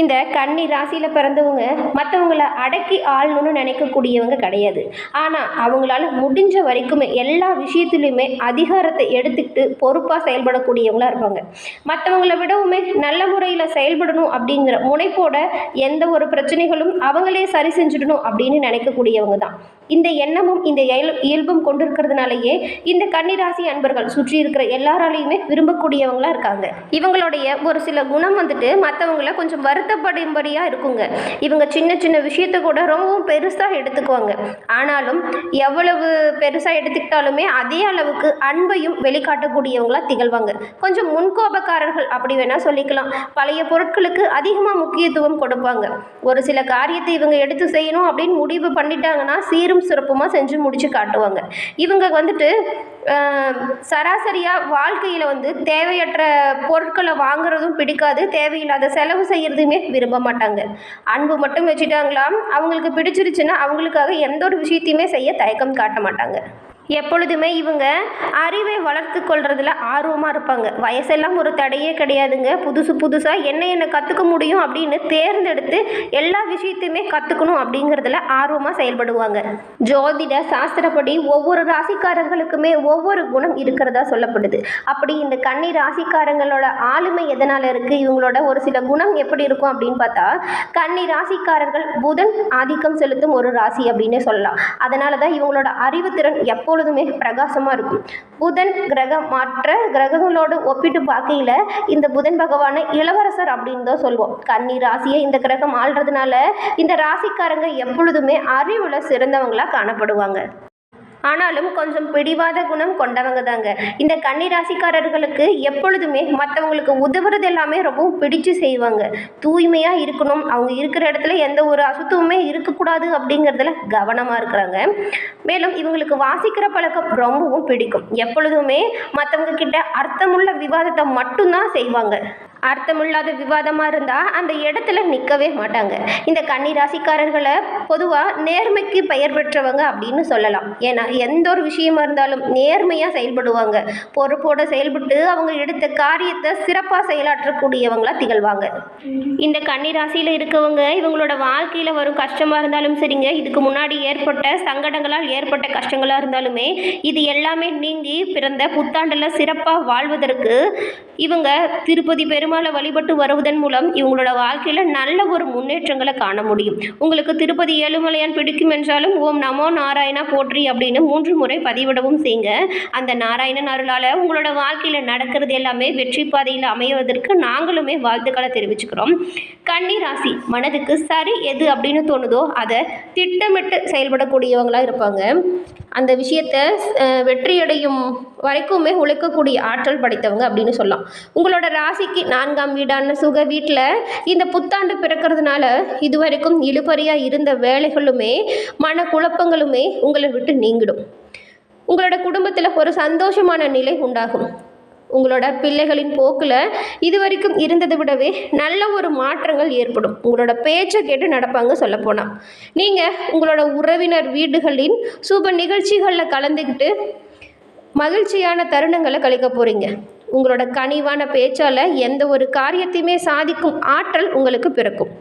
இந்த கன்னி ராசியில் பிறந்தவங்க மற்றவங்கள அடக்கி ஆளணும்னு நினைக்கக்கூடியவங்க கிடையாது. ஆனால் அவங்களால முடிஞ்ச வரைக்குமே எல்லா விஷயத்துலையுமே அதிகாரத்தை எடுத்துக்கிட்டு பொறுப்பாக செயல்படக்கூடியவங்களா இருப்பாங்க. மற்றவங்கள விடவுமே நல்ல முறையில் செயல்படணும் அப்படிங்கிற முனைப்போட எந்த ஒரு பிரச்சனைகளும் அவங்களே சரி செஞ்சிடணும் அப்படின்னு நினைக்கக்கூடியவங்க தான். இந்த எண்ணமும் இந்த இயல் இயல்பும் கொண்டிருக்கிறதுனாலயே இந்த கன்னிராசி அன்பர்கள் சுற்றி இருக்கிற எல்லாராலையுமே விரும்பக்கூடியவங்களா இருக்காங்க. இவங்களுடைய ஒரு சில குணம் வந்துட்டு மற்றவங்கள கொஞ்சம் வருத்தப்படும்படியாக இருக்குங்க. இவங்க சின்ன சின்ன விஷயத்தை கூட ரொம்பவும் பெருசாக எடுத்துக்குவாங்க. ஆனாலும் எவ்வளவு பெருசாக எடுத்துக்கிட்டாலுமே அதே அளவுக்கு அன்பையும் வெளிக்காட்டக்கூடியவங்களா திகழ்வாங்க. கொஞ்சம் முன்கோபக்காரர்கள் அப்படி வேணால் சொல்லிக்கலாம். பழைய பொருட்களுக்கு அதிகமாக முக்கியத்துவம் கொடுப்பாங்க. ஒரு சில காரியத்தை இவங்க எடுத்து செய்யணும் அப்படின்னு முடிவு பண்ணிட்டாங்கன்னா சீரும் சிறப்புமாக செஞ்சு முடித்து காட்டுவாங்க. இவங்க வந்துட்டு சராசரியாக வாழ்க்கையில் வந்து தேவையற்ற பொருட்களை வாங்குறதும் பிடிக்காது தேவையில்லாத செலவு செய்கிறதுமே விரும்ப மாட்டாங்க. அன்பு மட்டும் வச்சுட்டாங்களா அவங்களுக்கு பிடிச்சிருச்சுன்னா அவங்களுக்காக எந்த ஒரு விஷயத்தையுமே செய்ய தயக்கம் காட்ட மாட்டாங்க. எப்பொழுதுமே இவங்க அறிவை வளர்த்து கொள்றதுல ஆர்வமாக இருப்பாங்க. வயசெல்லாம் ஒரு தடையே கிடையாதுங்க. புதுசு புதுசாக என்ன என்ன கற்றுக்க முடியும் அப்படின்னு தேர்ந்தெடுத்து எல்லா விஷயத்தையுமே கற்றுக்கணும் அப்படிங்கிறதுல ஆர்வமாக செயல்படுவாங்க. ஜோதிட சாஸ்திரப்படி ஒவ்வொரு ராசிக்காரர்களுக்குமே ஒவ்வொரு குணம் இருக்கிறதா சொல்லப்படுது. அப்படி இந்த கன்னி ராசிக்காரங்களோட ஆளுமை எதனால் இருக்குது இவங்களோட ஒரு சில குணம் எப்படி இருக்கும் அப்படின்னு பார்த்தா கன்னி ராசிக்காரர்கள் புதன் ஆதிக்கம் செலுத்தும் ஒரு ராசி அப்படின்னு சொல்லலாம். அதனால தான் இவங்களோட அறிவுத்திறன் எப்பொழுதுமே பிரகாசமாக இருக்கும். புதன் கிரகம் மற்ற கிரகங்களோடு ஒப்பிட்டு பார்க்கையில் இந்த புதன் பகவானை இளவரசர் அப்படின்னு தான் சொல்லுவோம். கன்னி ராசியை இந்த கிரகம் ஆள்றதுனால இந்த ராசிக்காரங்க எப்பொழுதுமே அறிவில் சிறந்தவங்களா காணப்படுவாங்க. ஆனாலும் கொஞ்சம் பிடிவாத குணம் கொண்டவங்க தாங்க. இந்த கன்னிராசிக்காரர்களுக்கு எப்பொழுதுமே மற்றவங்களுக்கு உதவுறது எல்லாமே ரொம்பவும் பிடிச்சு செய்வாங்க. தூய்மையாக இருக்கணும். அவங்க இருக்கிற இடத்துல எந்த ஒரு அசுத்தமுமே இருக்கக்கூடாது அப்படிங்கிறதுல கவனமாக இருக்கிறாங்க. மேலும் இவங்களுக்கு வாசிக்கிற பழக்கம் ரொம்பவும் பிடிக்கும். எப்பொழுதுமே மற்றவங்க கிட்ட அர்த்தமுள்ள விவாதத்தை மட்டும்தான் செய்வாங்க. அர்த்தமில்லாத விவாதமாக இருந்தால் அந்த இடத்துல நிற்கவே மாட்டாங்க. இந்த கன்னி ராசிக்காரர்களை பொதுவாக நேர்மைக்கு பெயர் பெற்றவங்க அப்படின்னு சொல்லலாம். ஏன்னா எந்த ஒரு விஷயமா இருந்தாலும் நேர்மையாக செயல்படுவாங்க. பொறுப்போடு செயல்பட்டு அவங்க எடுத்த காரியத்தை சிறப்பாக செயலாற்றக்கூடியவங்களாக திகழ்வாங்க. இந்த கன்னி ராசியில் இருக்கவங்க இவங்களோட வாழ்க்கையில் வரும் கஷ்டமாக இருந்தாலும் சரிங்க. இதுக்கு முன்னாடி ஏற்பட்ட சங்கடங்களால் ஏற்பட்ட கஷ்டங்களாக இருந்தாலுமே இது எல்லாமே நீங்கி பிறந்த புத்தாண்டில் சிறப்பாக வாழ்வதற்கு இவங்க திருப்பதி பெரும் பெருமாளை வழிபட்டு வருவதன் மூலம் இவங்களோட வாழ்க்கையில் நல்ல ஒரு முன்னேற்றங்களை காண முடியும். உங்களுக்கு திருப்பதி ஏழுமலையான் பிடிக்கும் என்றாலும் ஓம் நமோ நாராயணா போற்றி அப்படின்னு மூன்று முறை பதிவிடவும் செய்யுங்க. அந்த நாராயணன் அருளால் உங்களோட வாழ்க்கையில் நடக்கிறது எல்லாமே வெற்றி பாதையில் அமைவதற்கு நாங்களுமே வாழ்த்துக்களை தெரிவிச்சுக்கிறோம். கன்னி ராசி மனதுக்கு சரி எது அப்படின்னு தோணுதோ அதை திட்டமிட்டு செயல்படக்கூடியவங்களாக இருப்பாங்க. அந்த விஷயத்தை வெற்றியடையும் வரைக்குமே உழைக்கக்கூடிய ஆற்றல் படைத்தவங்க அப்படின்னு சொல்லலாம். உங்களோட ராசிக்கு நான்காம் வீடான சுக வீட்டில் இந்த புத்தாண்டு பிறக்கிறதுனால இதுவரைக்கும் இழுபறியாக இருந்த வேலைகளுமே மனக்குழப்பங்களுமே உங்களை விட்டு நீங்கிடும். உங்களோட குடும்பத்தில் ஒரு சந்தோஷமான நிலை உண்டாகும். உங்களோட பிள்ளைகளின் போக்கில் இதுவரைக்கும் இருந்ததை விடவே நல்ல ஒரு மாற்றங்கள் ஏற்படும். உங்களோட பேச்சை கேட்டு நடப்பாங்க சொல்லப்போனால் நீங்கள் உங்களோட உறவினர் வீடுகளின் சுப நிகழ்ச்சிகளில் கலந்துக்கிட்டு மகிழ்ச்சியான தருணங்களை கழிக்க போகிறீங்க உங்களோட கனிவான பேச்சால் எந்த ஒரு காரியத்தையுமே சாதிக்கும் ஆற்றல் உங்களுக்கு பிறக்கும்.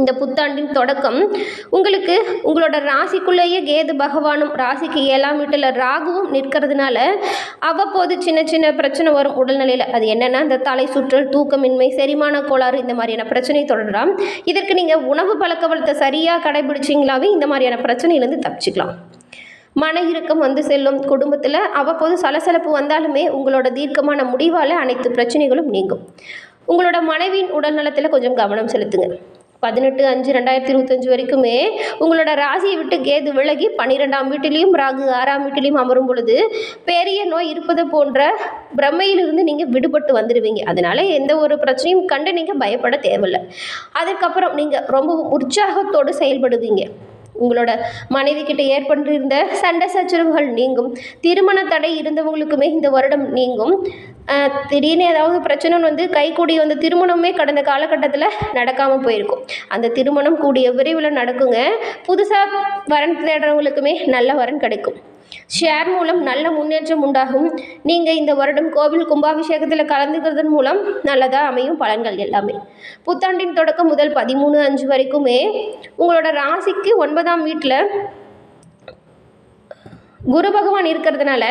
இந்த புத்தாண்டின் தொடக்கம் உங்களுக்கு உங்களோட ராசிக்குள்ளேயே கேது பகவானும் ராசிக்கு ஏழாம் வீட்டில் ராகுவும் நிற்கிறதுனால அவ்வப்போது சின்ன சின்ன பிரச்சனை வரும் உடல்நிலையில். அது என்னென்னா இந்த தலை சுற்றல் தூக்கமின்மை செரிமான கோளாறு இந்த மாதிரியான பிரச்சனை தொடரலாம். இதற்கு நீங்கள் உணவு பழக்க வளத்தை சரியாக கடைபிடிச்சிங்களாவே இந்த மாதிரியான பிரச்சனையிலேருந்து தப்பிச்சுக்கலாம். மன இறுக்கம் வந்து செல்லும் குடும்பத்தில் அவ்வப்போது சலசலப்பு வந்தாலுமே உங்களோட தீர்க்கமான முடிவால் அனைத்து பிரச்சனைகளும் நீங்கும். உங்களோட மனைவியின் உடல் நலத்தில் கொஞ்சம் கவனம் செலுத்துங்க. பதினெட்டு அஞ்சு ரெண்டாயிரத்தி இருபத்தஞ்சு வரைக்குமே உங்களோட ராசியை விட்டு கேது விலகி பன்னிரெண்டாம் வீட்டிலையும் ராகு ஆறாம் வீட்டிலையும் அமரும் பொழுது பெரிய நோய் இருப்பது போன்ற பிரமையிலிருந்து நீங்கள் விடுபட்டு வந்துடுவீங்க. அதனால எந்த ஒரு பிரச்சனையும் கண்டு நீங்கள் பயப்பட தேவையில்லை. அதுக்கப்புறம் நீங்கள் ரொம்பவும் உற்சாகத்தோடு செயல்படுவீங்க. உங்களோட மனைவி கிட்ட ஏற்பட்டிருந்த சண்டை சச்சரவுகள் நீங்கும். திருமண தடை இருந்தவங்களுக்குமே இந்த வருடம் நீங்கும். திடீர்னு ஏதாவது பிரச்சனை வந்து கைகூடி வந்த திருமணமே கடந்த காலகட்டத்தில் நடக்காமல் போயிருக்கும். அந்த திருமணம் கூடிய விரைவில் நடக்குங்க. புதுசாக வரன் தேடுறவங்களுக்குமே நல்ல வரன் கிடைக்கும். ஷேர் மூலம் நல்ல முன்னேற்றம் உண்டாகும். நீங்கள் இந்த வருடம் கோவில் கும்பாபிஷேகத்தில் கலந்துக்கிறதன் மூலம் நல்லதாக அமையும் பலன்கள் எல்லாமே. புத்தாண்டின் தொடக்கம் முதல் பதிமூணு அஞ்சு வரைக்குமே உங்களோட ராசிக்கு ஒன்பதாம் வீட்டில் குரு பகவான் இருக்கிறதுனால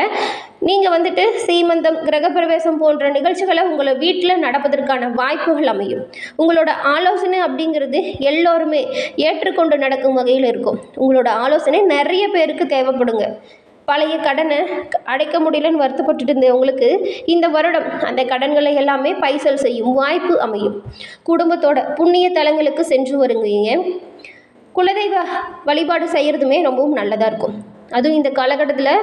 நீங்கள் வந்துட்டு சீமந்தம் கிரகப்பிரவேசம் போன்ற நிகழ்ச்சிகளை உங்களை வீட்டில் நடப்பதற்கான வாய்ப்புகள் அமையும். உங்களோட ஆலோசனை அப்படிங்கிறது எல்லோருமே ஏற்றுக்கொண்டு நடக்கும் வகையில் இருக்கும். உங்களோட ஆலோசனை நிறைய பேருக்கு தேவைப்படுங்க. பழைய கடனை அடைக்க முடியலன்னு வருத்தப்பட்டுட்டு இருந்தவங்களுக்கு இந்த வருடம் அந்த கடன்களை எல்லாமே பைசல் செய்யும் வாய்ப்பு அமையும். குடும்பத்தோட புண்ணிய தலங்களுக்கு சென்று வருங்க. குலதெய்வ வழிபாடு செய்கிறதுமே ரொம்பவும் நல்லதாக இருக்கும். அதுவும் இந்த காலகட்டத்தில்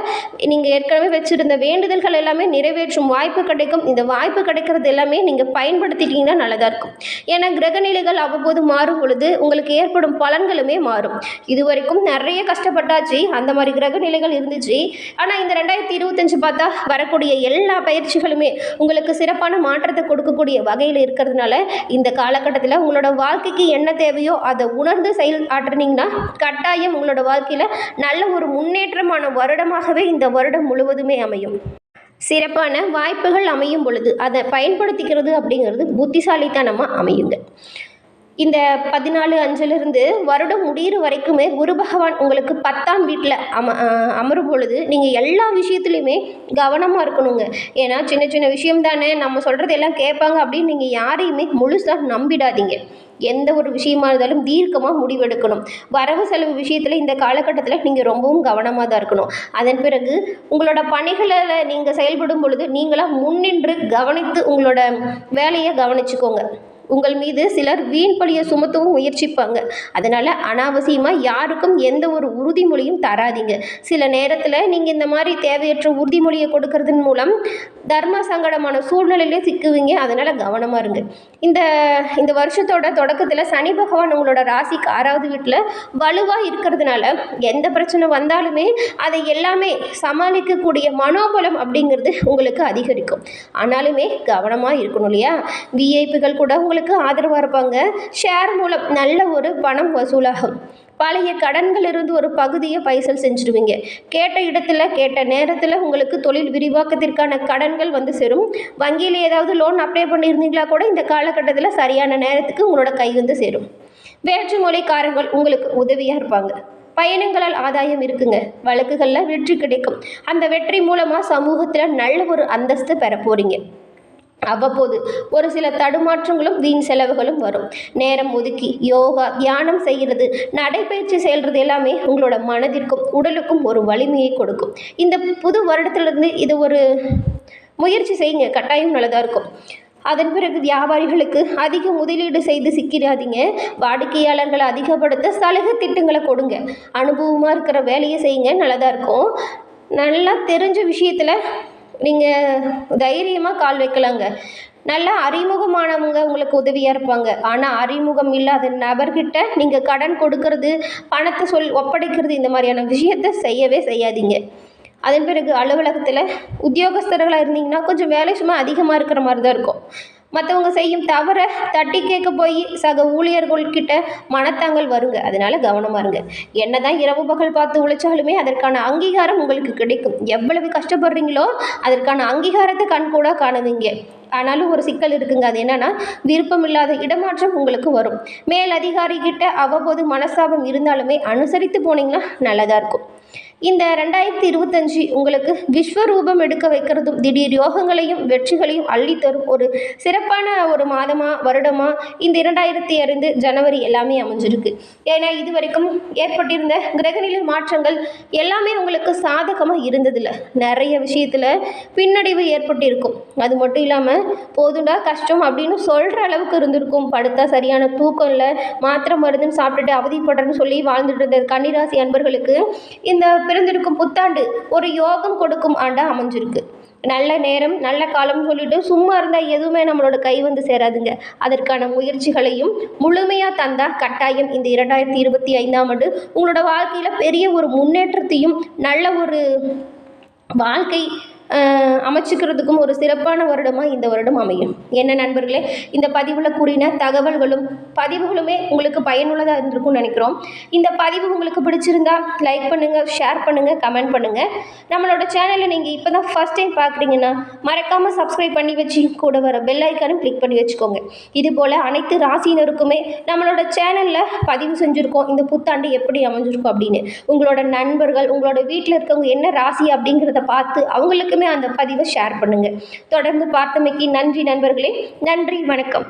நீங்கள் ஏற்கனவே வச்சுருந்த வேண்டுதல்கள் எல்லாமே நிறைவேற்றும் வாய்ப்பு கிடைக்கும். இந்த வாய்ப்பு கிடைக்கிறது எல்லாமே நீங்கள் பயன்படுத்திட்டீங்கன்னா நல்லதாக இருக்கும். ஏன்னா கிரகநிலைகள் அவ்வப்போது மாறும் பொழுது உங்களுக்கு ஏற்படும் பலன்களுமே மாறும். இது வரைக்கும் நிறைய கஷ்டப்பட்டாச்சு. அந்த மாதிரி கிரகநிலைகள் இருந்துச்சு. ஆனால் இந்த ரெண்டாயிரத்தி இருபத்தஞ்சு பார்த்தா வரக்கூடிய எல்லா பயிற்சிகளுமே உங்களுக்கு சிறப்பான மாற்றத்தை கொடுக்கக்கூடிய வகையில் இருக்கிறதுனால இந்த காலகட்டத்தில் உங்களோட வாழ்க்கைக்கு என்ன தேவையோ அதை உணர்ந்து செயல் ஆற்றுனீங்கன்னா கட்டாயம் உங்களோட வாழ்க்கையில் நல்ல ஒரு முன்னேற்றமான வருடமாகவே இந்த வருடம் முழுவதுமே அமையும். சிறப்பான வாய்ப்புகள் அமையும் பொழுது அதை பயன்படுத்திக்கிறது அப்படிங்கிறது புத்திசாலித்தனமாக அமையுங்க இந்த பதினாலு அஞ்சிலிருந்து வருடம் முடிகிற வரைக்குமே குரு பகவான் உங்களுக்கு பத்தாம் வீட்டில் அம அமரும் பொழுது நீங்கள் எல்லா விஷயத்துலையுமே கவனமாக இருக்கணுங்க. ஏன்னா சின்ன சின்ன விஷயம் தானே நம்ம சொல்கிறது எல்லாம் கேட்பாங்க அப்படின்னு நீங்கள் யாரையுமே முழுசாக நம்பிடாதீங்க. எந்த ஒரு விஷயமா இருந்தாலும் தீர்க்கமாக முடிவெடுக்கணும். வரவு செலவு விஷயத்தில் இந்த காலகட்டத்தில் நீங்கள் ரொம்பவும் கவனமாக தான் இருக்கணும். அதன் பிறகு உங்களோட பணிகளில் நீங்கள் செயல்படும் பொழுது நீங்களாக முன்னின்று கவனித்து உங்களோட வேலையை கவனிச்சுக்கோங்க. உங்கள் மீது சிலர் வீண் பழியை சுமத்தவும் முயற்சிப்பாங்க. அதனால் அனாவசியமாக யாருக்கும் எந்த ஒரு உறுதிமொழியும் தராதீங்க. சில நேரத்தில் நீங்கள் இந்த மாதிரி தேவையற்ற உறுதிமொழியை கொடுக்கறதன் மூலம் தர்ம சங்கடமான சூழ்நிலையிலே சிக்குவீங்க. அதனால் கவனமாக இருங்க. இந்த இந்த வருஷத்தோட தொடக்கத்தில் சனி பகவான் உங்களோட ராசிக்கு ஆறாவது வீட்டில் வலுவாக இருக்கிறதுனால எந்த பிரச்சனை வந்தாலுமே அதை எல்லாமே சமாளிக்கக்கூடிய மனோபலம் அப்படிங்கிறது உங்களுக்கு அதிகரிக்கும். ஆனாலுமே கவனமாக இருக்கணும் இல்லையா? விஐபிகள் கூட உங்களுக்கு ஆதரவாக இருப்பாங்க. ஷேர் மூலம் நல்ல ஒரு பணம் வசூலாகும். பழைய கடன்களிலிருந்து ஒரு பகுதியை பைசல் செஞ்சுருவீங்க. கேட்ட இடத்துல கேட்ட நேரத்தில் உங்களுக்கு தொழில் விரிவாக்கத்திற்கான கடன்கள் வந்து சேரும். வங்கியில் ஏதாவது லோன் அப்ளை பண்ணியிருந்தீங்களா கூட இந்த காலகட்டத்தில் சரியான நேரத்துக்கு உங்களோட கை வந்து சேரும். வேற்று மொழிக்காரர்கள் உங்களுக்கு உதவியாக இருப்பாங்க. பயணங்களால் ஆதாயம் இருக்குங்க. வழக்குகளில் வெற்றி கிடைக்கும். அந்த வெற்றி மூலமாக சமூகத்தில் நல்ல ஒரு அந்தஸ்து பெற போகிறீங்க அவ்வப்போது ஒரு சில தடுமாற்றங்களும் வீண் செலவுகளும் வரும். நேரம் ஒதுக்கி யோகா தியானம் செய்கிறது நடைப்பயிற்சி செய்கிறது எல்லாமே உங்களோட மனதிற்கும் உடலுக்கும் ஒரு வலிமையை கொடுக்கும். இந்த புது வருடத்திலிருந்து இது ஒரு முயற்சி செய்யுங்க. கட்டாயம் நல்லதாக இருக்கும். அதன் பிறகு வியாபாரிகளுக்கு அதிக முதலீடு செய்து சிக்கிறாதீங்க வாடிக்கையாளர்களை அதிகப்படுத்த சலுகை திட்டங்களை கொடுங்க. அனுபவமாக இருக்கிற வேலையை செய்யுங்க. நல்லதாக இருக்கும். நல்லா தெரிஞ்ச விஷயத்தில் நீங்கள் தைரியமாக கால் வைக்கலாங்க. நல்லா அறிமுகமானவங்க உங்களுக்கு உதவியாக இருப்பாங்க. ஆனால் அறிமுகம் இல்லாத நபர்கிட்ட நீங்கள் கடன் கொடுக்கறது பணத்தை சொல் ஒப்படைக்கிறது இந்த மாதிரியான விஷயத்த செய்யவே செய்யாதீங்க. அதன் பிறகு அலுவலகத்தில் உத்தியோகஸ்தர்களாக இருந்தீங்கன்னா கொஞ்சம் வேலை சும்மா அதிகமாக இருக்கிற மாதிரி தான் இருக்கும். மற்றவங்க செய்யும் தவறை தட்டி கேட்க போய் சக ஊழியர்கள்கிட்ட மனத்தாங்கல் வருங்க. அதனால கவனமாக இருங்க. என்ன தான் இரவு பகல் பார்த்து உழைச்சாலுமே அதற்கான அங்கீகாரம் உங்களுக்கு கிடைக்கும். எவ்வளவு கஷ்டப்படுறீங்களோ அதற்கான அங்கீகாரத்தை கண்கூட காணுவீங்க. ஆனாலும் ஒரு சிக்கல் இருக்குங்க. அது என்னன்னா விருப்பமில்லாத இடமாற்றம் உங்களுக்கு வரும். மேல் அதிகாரிகிட்ட அவ்வப்போது மனஸ்தாபம் இருந்தாலுமே அனுசரித்து போனீங்கன்னா நல்லதாக இருக்கும். இந்த ரெண்டாயிரத்தி இருபத்தஞ்சி உங்களுக்கு விஸ்வரூபம் எடுக்க வைக்கிறதும் திடீர் யோகங்களையும் வெற்றிகளையும் அள்ளித்தரும் ஒரு சிறப்பான ஒரு மாதமாக வருடமாக இந்த இரண்டாயிரத்தி ஐந்து ஜனவரி எல்லாமே அமைஞ்சிருக்கு. ஏன்னா இது வரைக்கும் ஏற்பட்டிருந்த கிரகநிலை மாற்றங்கள் எல்லாமே உங்களுக்கு சாதகமாக இருந்ததில்ல. நிறைய விஷயத்தில் பின்னடைவு ஏற்பட்டிருக்கும். அது மட்டும் இல்லாமல் போதுண்டா கஷ்டம் அப்படின்னு சொல்கிற அளவுக்கு இருந்திருக்கும். படுத்தா சரியான தூக்கம் இல்லை மாத்திரை மருந்துன்னு சாப்பிட்டுட்டு அவதிப்படுறேன்னு சொல்லி வாழ்ந்துட்டு இருந்த கன்னிராசி அன்பர்களுக்கு இந்த பிறந்திருக்கும் புத்தாண்டு ஒரு யோகம் கொடுக்கும் ஆண்டாக அமைஞ்சிருக்கு. நல்ல நேரம் நல்ல காலம்னு சொல்லிட்டு சும்மா இருந்தால் எதுவுமே நம்மளோட கை வந்து சேராதுங்க. அதற்கான முயற்சிகளையும் முழுமையாக தந்தால் கட்டாயம் இந்த இரண்டாயிரத்தி இருபத்தி ஐந்தாம் ஆண்டு உங்களோட வாழ்க்கையில் பெரிய ஒரு முன்னேற்றத்தையும் நல்ல ஒரு வாழ்க்கை அமைச்சுக்கிறதுக்கும் ஒரு சிறப்பான வருடமாக இந்த வருடம் அமையும். என்ன நண்பர்களே இந்த பதிவில் கூறின தகவல்களும் பதிவுகளுமே உங்களுக்கு பயனுள்ளதாக இருந்திருக்கும்னு நினைக்கிறோம். இந்த பதிவு உங்களுக்கு பிடிச்சிருந்தா லைக் பண்ணுங்கள் ஷேர் பண்ணுங்கள் கமெண்ட் பண்ணுங்கள் நம்மளோட சேனலை நீங்கள் இப்போ தான் ஃபஸ்ட் டைம் பார்க்குறீங்கன்னா மறக்காமல் சப்ஸ்கிரைப் பண்ணி வச்சு கூட வர பெல் ஐக்கானும் கிளிக் பண்ணி வச்சுக்கோங்க. இது போல் அனைத்து ராசியினருக்குமே நம்மளோட சேனலில் பதிவு செஞ்சுருக்கோம். இந்த புத்தாண்டு எப்படி அமைஞ்சிருக்கும் அப்படின்னு. உங்களோட நண்பர்கள் உங்களோட வீட்டில் இருக்கவங்க என்ன ராசி அப்படிங்கிறத பார்த்து அவங்களுக்கு அனைவருக்குமே அந்த பதிவை ஷேர் பண்ணுங்கள் தொடர்ந்து பார்த்தமைக்கு நன்றி நண்பர்களே. நன்றி வணக்கம்.